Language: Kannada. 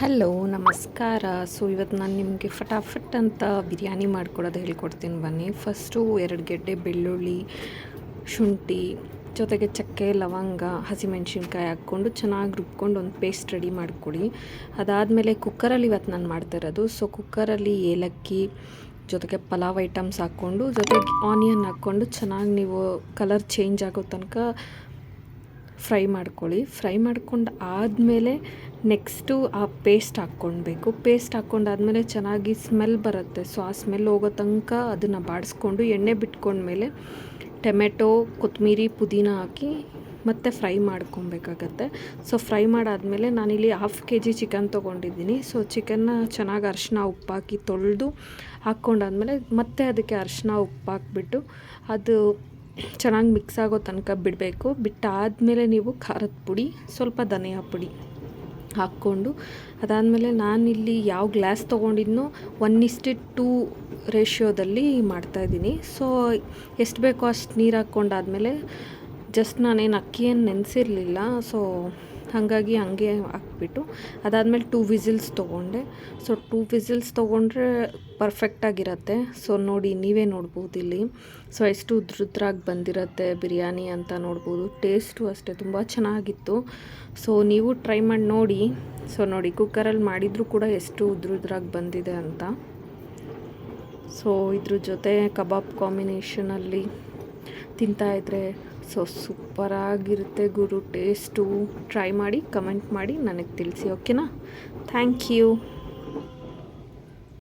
ಹಲೋ, ನಮಸ್ಕಾರ. ಸೊ ಇವತ್ತು ನಾನು ನಿಮಗೆ ಫಟಾಫಟ್ ಅಂತ ಬಿರಿಯಾನಿ ಮಾಡ್ಕೊಳ್ಳೋದು ಹೇಳ್ಕೊಡ್ತೀನಿ ಬನ್ನಿ. ಫಸ್ಟು ಎರಡು ಗೆಡ್ಡೆ ಬೆಳ್ಳುಳ್ಳಿ, ಶುಂಠಿ, ಜೊತೆಗೆ ಚಕ್ಕೆ, ಲವಂಗ, ಹಸಿಮೆಣ್ಸಿನ್ಕಾಯಿ ಹಾಕ್ಕೊಂಡು ಚೆನ್ನಾಗಿ ರುಬ್ಕೊಂಡು ಒಂದು ಪೇಸ್ಟ್ ರೆಡಿ ಮಾಡಿಕೊಡಿ. ಅದಾದಮೇಲೆ ಕುಕ್ಕರಲ್ಲಿ ಇವತ್ತು ನಾನು ಮಾಡ್ತಾ ಇರೋದು. ಸೊ ಕುಕ್ಕರಲ್ಲಿ ಏಲಕ್ಕಿ, ಜೊತೆಗೆ ಪಲಾವ್ ಐಟಮ್ಸ್ ಹಾಕ್ಕೊಂಡು, ಜೊತೆಗೆ ಆನಿಯನ್ ಹಾಕ್ಕೊಂಡು ಚೆನ್ನಾಗಿ ನೀವು ಕಲರ್ ಚೇಂಜ್ ಆಗೋ ತನಕ ಫ್ರೈ ಮಾಡ್ಕೊಳ್ಳಿ. ಫ್ರೈ ಮಾಡ್ಕೊಂಡು ಆದಮೇಲೆ ನೆಕ್ಸ್ಟು ಆ ಪೇಸ್ಟ್ ಹಾಕ್ಕೊಳ್ಬೇಕು. ಪೇಸ್ಟ್ ಹಾಕ್ಕೊಂಡಾದಮೇಲೆ ಚೆನ್ನಾಗಿ ಸ್ಮೆಲ್ ಬರುತ್ತೆ. ಸೊ, ಆ ಸ್ಮೆಲ್ ಹೋಗೋ ತನಕ ಅದನ್ನು ಬಾಡಿಸ್ಕೊಂಡು ಎಣ್ಣೆ ಬಿಟ್ಕೊಂಡ್ಮೇಲೆ ಟೊಮೆಟೊ ಕೊತ್ತಂಬರಿ ಪುದೀನ ಹಾಕಿ ಮತ್ತೆ ಫ್ರೈ ಮಾಡ್ಕೊಬೇಕಾಗತ್ತೆ ಸೊ, ಫ್ರೈ ಮಾಡಾದಮೇಲೆ ನಾನಿಲ್ಲಿ ಹಾಫ್ ಕೆ ಜಿ ಚಿಕನ್ ತೊಗೊಂಡಿದ್ದೀನಿ. ಸೊ ಚಿಕನ್ನ ಚೆನ್ನಾಗಿ ಅರಿಶಿನ ಉಪ್ಪಾಕಿ ತೊಳೆದು ಹಾಕ್ಕೊಂಡಾದ್ಮೇಲೆ ಮತ್ತೆ ಅದಕ್ಕೆ ಅರಿಶಿನ ಉಪ್ಪು ಹಾಕ್ಬಿಟ್ಟು ಅದು ಚೆನ್ನಾಗಿ ಮಿಕ್ಸ್ ಆಗೋ ತನಕ ಬಿಡಬೇಕು. ಬಿಟ್ಟಾದಮೇಲೆ ನೀವು ಖಾರದ ಪುಡಿ, ಸ್ವಲ್ಪ ಧನಿಯಾ ಪುಡಿ ಹಾಕ್ಕೊಂಡು, ಅದಾದಮೇಲೆ ನಾನಿಲ್ಲಿ ಯಾವ ಗ್ಲಾಸ್ ತೊಗೊಂಡಿದ್ನೋ ಒನ್ ಇಸ್ಟಿ ಟೂ ರೇಷಿಯೋದಲ್ಲಿ ಮಾಡ್ತಾಯಿದ್ದೀನಿ ಸೊ ಎಷ್ಟು ಬೇಕೋ ಅಷ್ಟು ನೀರು ಹಾಕ್ಕೊಂಡಾದಮೇಲೆ ಜಸ್ಟ್ ನಾನೇನು ಅಕ್ಕಿಯನ್ನು ನೆನೆಸಿರಲಿಲ್ಲ. ಸೊ ಹಾಗಾಗಿ ಹಂಗೆ ಹಾಕ್ಬಿಟ್ಟು ಅದಾದಮೇಲೆ ಟೂ ವಿಸಿಲ್ಸ್ ತೊಗೊಂಡೆ. ಸೊ ಟೂ ವಿಸಿಲ್ಸ್ ತೊಗೊಂಡ್ರೆ ಪರ್ಫೆಕ್ಟಾಗಿರತ್ತೆ ಸೊ ನೋಡಿ, ನೀವೇ ನೋಡ್ಬೋದು ಇಲ್ಲಿ. ಸೊ ಎಷ್ಟು ಉದ್ರುದ್ರಾಗಿ ಬಂದಿರತ್ತೆ ಬಿರಿಯಾನಿ ಅಂತ ನೋಡ್ಬೋದು. ಟೇಸ್ಟು ಅಷ್ಟೇ, ತುಂಬ ಚೆನ್ನಾಗಿತ್ತು. ಸೊ ನೀವು ಟ್ರೈ ಮಾಡಿ ನೋಡಿ. ಸೊ ನೋಡಿ ಕುಕ್ಕರಲ್ಲಿ ಮಾಡಿದರೂ ಕೂಡ ಎಷ್ಟು ಉದ್ರುದ್ರಾಗಿ ಬಂದಿದೆ ಅಂತ. ಸೊ ಇದ್ರ ಜೊತೆ ಕಬಾಬ್ ಕಾಂಬಿನೇಷನಲ್ಲಿ ತಿಂತಾಯಿದ್ರೆ ಸೊ ಸೂಪರಾಗಿರುತ್ತೆ ಗುರು. ಟೇಸ್ಟು ಟ್ರೈ ಮಾಡಿ ಕಮೆಂಟ್ ಮಾಡಿ ನನಗೆ ತಿಳಿಸಿ ಓಕೆನಾ ಥ್ಯಾಂಕ್ ಯು